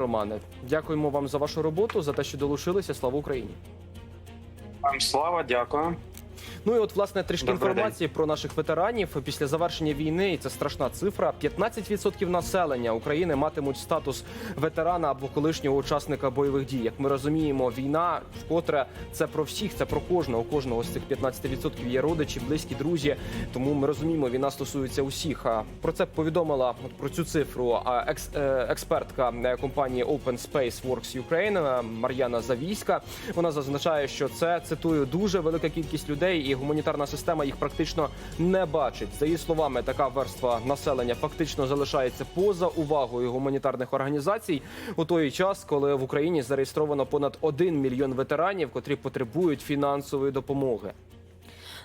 Романе, дякуємо вам за вашу роботу, за те, що долучилися. Слава Україні! Вам слава, дякую. Ну і от власне трішки Добрий інформації про наших ветеранів після завершення війни. І це страшна цифра. 15% населення України матимуть статус ветерана або колишнього учасника бойових дій. Як ми розуміємо, війна вкотре це про всіх, це про кожного. У кожного з цих 15% є родичі, близькі, друзі. Тому ми розуміємо, війна стосується усіх. А про це повідомила от про цю цифру екс, е, експертка е, компанії Open Space Works Ukraine е, Мар'яна Завійська. Вона зазначає, що це цитую дуже велика кількість людей, і гуманітарна система їх практично не бачить. За її словами, така верства населення фактично залишається поза увагою гуманітарних організацій у той час, коли в Україні зареєстровано понад 1 мільйон ветеранів, котрі потребують фінансової допомоги.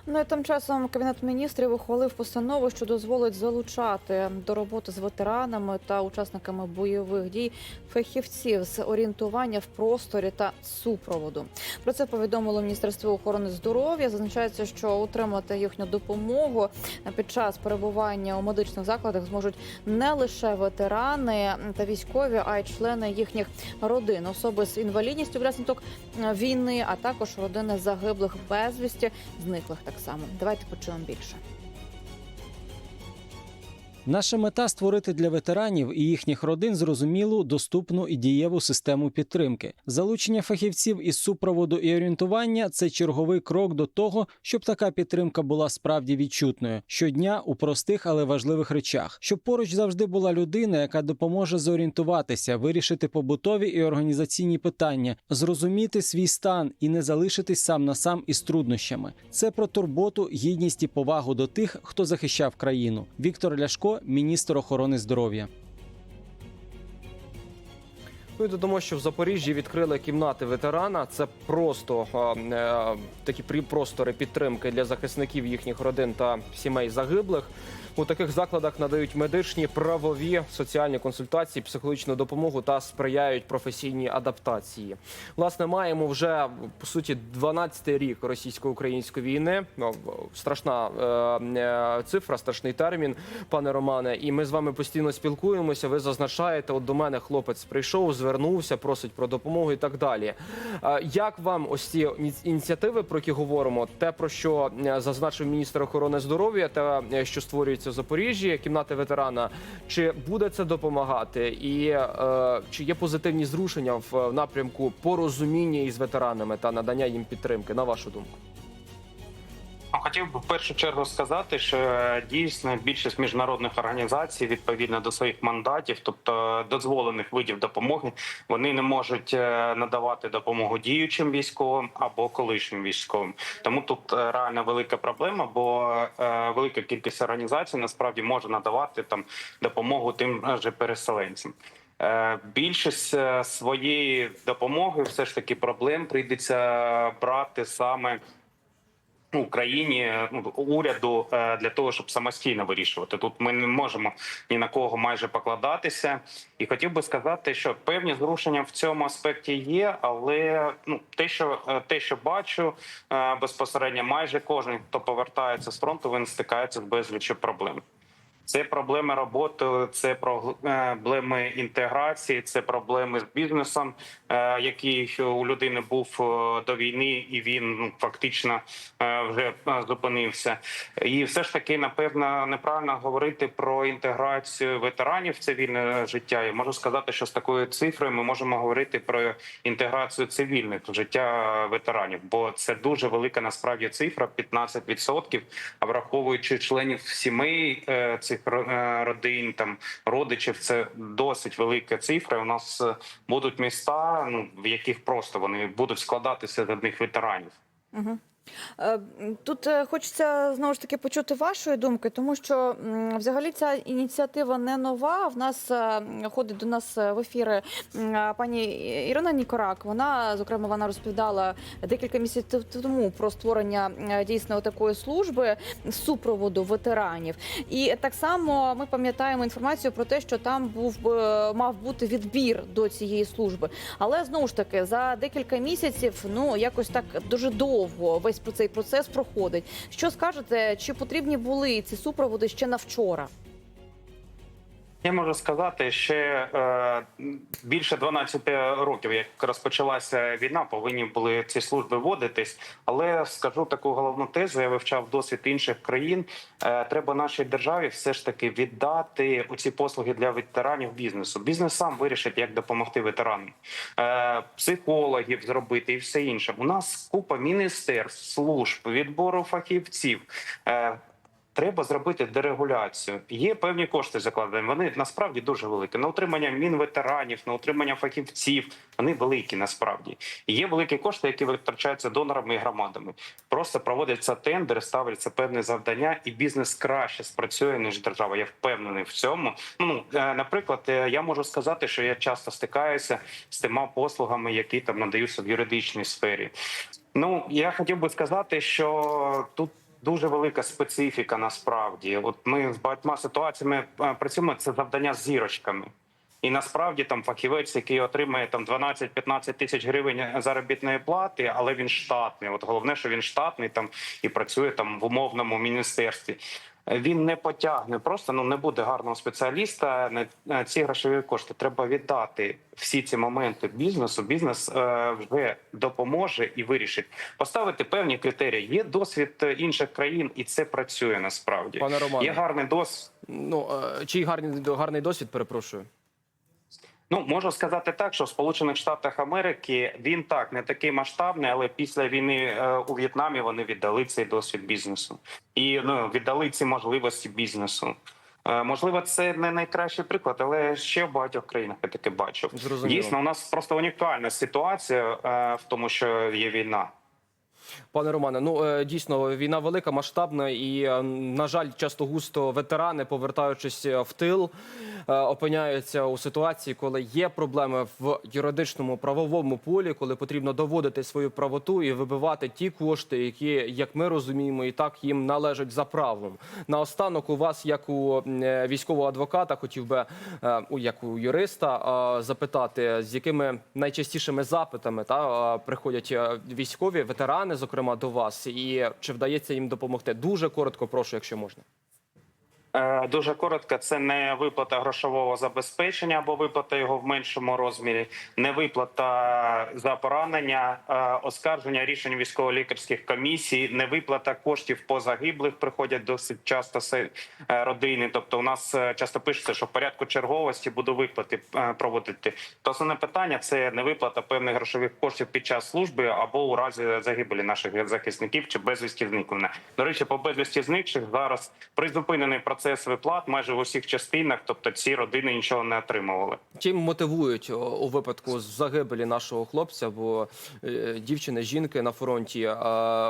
Ну і тим часом кабінет міністрів ухвалив постанову, що дозволить залучати до роботи з ветеранами та учасниками бойових дій фахівців з орієнтування в просторі та супроводу. Про це повідомило Міністерство охорони здоров'я. Зазначається, що отримати їхню допомогу під час перебування у медичних закладах зможуть не лише ветерани та військові, а й члени їхніх родин, особи з інвалідністю внаслідок війни, а також родини загиблих безвісті, зниклих так само. Давайте почуємо більше. Наша мета створити для ветеранів і їхніх родин зрозумілу, доступну і дієву систему підтримки. Залучення фахівців із супроводу і орієнтування це черговий крок до того, щоб така підтримка була справді відчутною щодня у простих, але важливих речах, щоб поруч завжди була людина, яка допоможе зорієнтуватися, вирішити побутові і організаційні питання, зрозуміти свій стан і не залишитись сам на сам із труднощами. Це про турботу, гідність і повагу до тих, хто захищав країну. Віктор Ляшко, міністр охорони здоров'я. Ну і додамо, що в Запоріжжі відкрили кімнати ветерана. Це просто е, такі простори підтримки для захисників їхніх родин та сімей загиблих. У таких закладах надають медичні, правові, соціальні консультації, психологічну допомогу та сприяють професійній адаптації. Власне, маємо вже по суті 12-й рік російсько-української війни. Ну, Страшна е, е, цифра, страшний термін, пане Романе. І ми з вами постійно спілкуємося. Ви зазначаєте, от до мене хлопець прийшов, звернувся, просить про допомогу і так далі. Е, Як вам ось ці ініціативи, про які говоримо, те про що е, зазначив міністр охорони здоров'я, те, е, що створюється в Запоріжжі, кімнати ветерана, чи буде це допомагати, і чи є позитивні зрушення в напрямку порозуміння із ветеранами та надання їм підтримки, на вашу думку? Ну, Хотів би в першу чергу сказати, що е, дійсно більшість міжнародних організацій відповідно до своїх мандатів, тобто дозволених видів допомоги, вони не можуть е, надавати допомогу діючим військовим або колишнім військовим. Тому тут е, реально велика проблема, бо велика кількість організацій насправді може надавати там допомогу тим же переселенцям. Більшість своєї допомоги, все ж таки, проблем прийдеться брати саме Україні ну, уряду е, для того, щоб самостійно вирішувати. Тут ми не можемо ні на кого майже покладатися. І хотів би сказати, що певні зрушення в цьому аспекті є, але ну те, що е, те, що бачу е, безпосередньо, майже кожен, хто повертається з фронту, він стикається з безліччю проблем. Це проблеми роботи, це проблеми інтеграції, це проблеми з бізнесом, е, який у людини був е, до війни, і він ну, фактично е, вже зупинився. І все ж таки, напевно, неправильно говорити про інтеграцію ветеранів в цивільне життя. Я можу сказати, що з такою цифрою ми можемо говорити про інтеграцію цивільних в життя ветеранів, бо це дуже велика насправді цифра 15%, а враховуючи членів сімей е, цих е, родин, там родичів, це досить велика цифра. У нас е, будуть міста, ну в яких просто вони будуть складатися з одних ветеранів. Угу. Тут е, хочеться знову ж таки почути вашої думки, тому що взагалі ця ініціатива не нова. В нас е, ходить до нас в ефіри пані Ірина Нікорак. Вона зокрема вона розповідала декілька місяців тому про створення е, дійсно такої служби супроводу ветеранів. І так само ми пам'ятаємо інформацію про те, що там був е, мав бути відбір до цієї служби. Але знову ж таки за декілька місяців, ну якось так дуже довго весь про цей процес проходить. Що скажете, чи потрібні були ці супроводи ще на вчора? Я можу сказати, ще е, більше 12 років, як розпочалася війна, повинні були ці служби вводитись. Але скажу таку головну тезу. Я вивчав досвід інших країн. Е, треба нашій державі все ж таки віддати оці послуги для ветеранів бізнесу. Бізнес сам вирішить, як допомогти ветеранам, е, психологів зробити і все інше. У нас купа міністерств, служб, відбору фахівців. Треба зробити дерегуляцію. Є певні кошти закладені. Вони насправді дуже великі. На утримання мінветеранів, на утримання фахівців. Вони великі насправді. Є великі кошти, які витрачаються донорами і громадами. Просто проводяться тендери, ставляться певні завдання, і бізнес краще спрацює ніж держава. Я впевнений в цьому. Ну е, наприклад, е, я можу сказати, що я часто стикаюся з тима послугами, які там надаються в юридичній сфері. Ну я хотів би сказати, що тут. Дуже велика специфіка насправді. От ми з багатьма ситуаціями е, працюємо це завдання з зірочками. І насправді там фахівець, який отримає там 12-15 тисяч гривень заробітної плати, але він штатний. От головне, що він штатний там і працює там в умовному міністерстві. Він не потягне, просто ну не буде гарного спеціаліста. Не е, ці грошові кошти треба віддати всі ці моменти бізнесу. Бізнес е, вже допоможе і вирішить поставити певні критерії. Є досвід е, інших країн, і це працює насправді. Пане Романе. Є гарний досвід. Ну е, чий гарний гарний досвід, перепрошую. Ну можу сказати так, що в Сполучених Штатах Америки він так не такий масштабний, але після війни е, у В'єтнамі вони віддали цей досвід бізнесу і ну віддали ці можливості бізнесу. Е, Можливо, це не найкращий приклад, але ще в багатьох країнах я таке бачив. Зрозуміло. Дійсно, у нас просто унікальна ситуація е, в тому, що є війна. Пане Романе, ну е, дійсно війна велика, масштабна, і е, на жаль, часто густо ветерани, повертаючись е, в тил, опиняються у ситуації, коли є проблеми в юридичному правовому полі, коли потрібно доводити свою правоту і вибивати ті кошти, які, як ми розуміємо, і так їм належать за правом. Наостанок, у вас, як у військового адвоката, хотів би у як у юриста запитати, з якими найчастішими запитами та приходять військові ветерани, зокрема до вас, і чи вдається їм допомогти? Дуже коротко, прошу, якщо можна. Е, Дуже коротко, це не виплата грошового забезпечення або виплата його в меншому розмірі, не виплата за поранення, е, оскарження рішень військово-лікарських комісій, не виплата коштів по загиблих приходять досить часто е, родини. Тобто, у нас часто пишеться, що в порядку черговості буду виплати проводити. То основне питання це не виплата певних грошових коштів під час служби або у разі загибелі наших захисників чи безвісті зникнення. До речі, по безвісті зникших зараз призупинений процес виплат майже в усіх частинах, тобто ці родини нічого не отримували. Чим мотивують у випадку загибелі нашого хлопця, бо е, дівчини, жінки на фронті,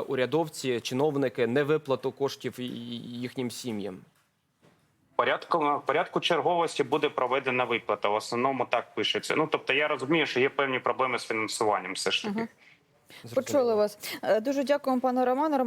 урядовці, чиновники не виплату коштів їхнім сім'ям? Порядку порядку черговості буде проведена виплата. В основному так пишеться. Ну тобто, я розумію, що є певні проблеми з фінансуванням. Все ж таки. Почули вас. Е, Дуже дякуємо, пане Романе.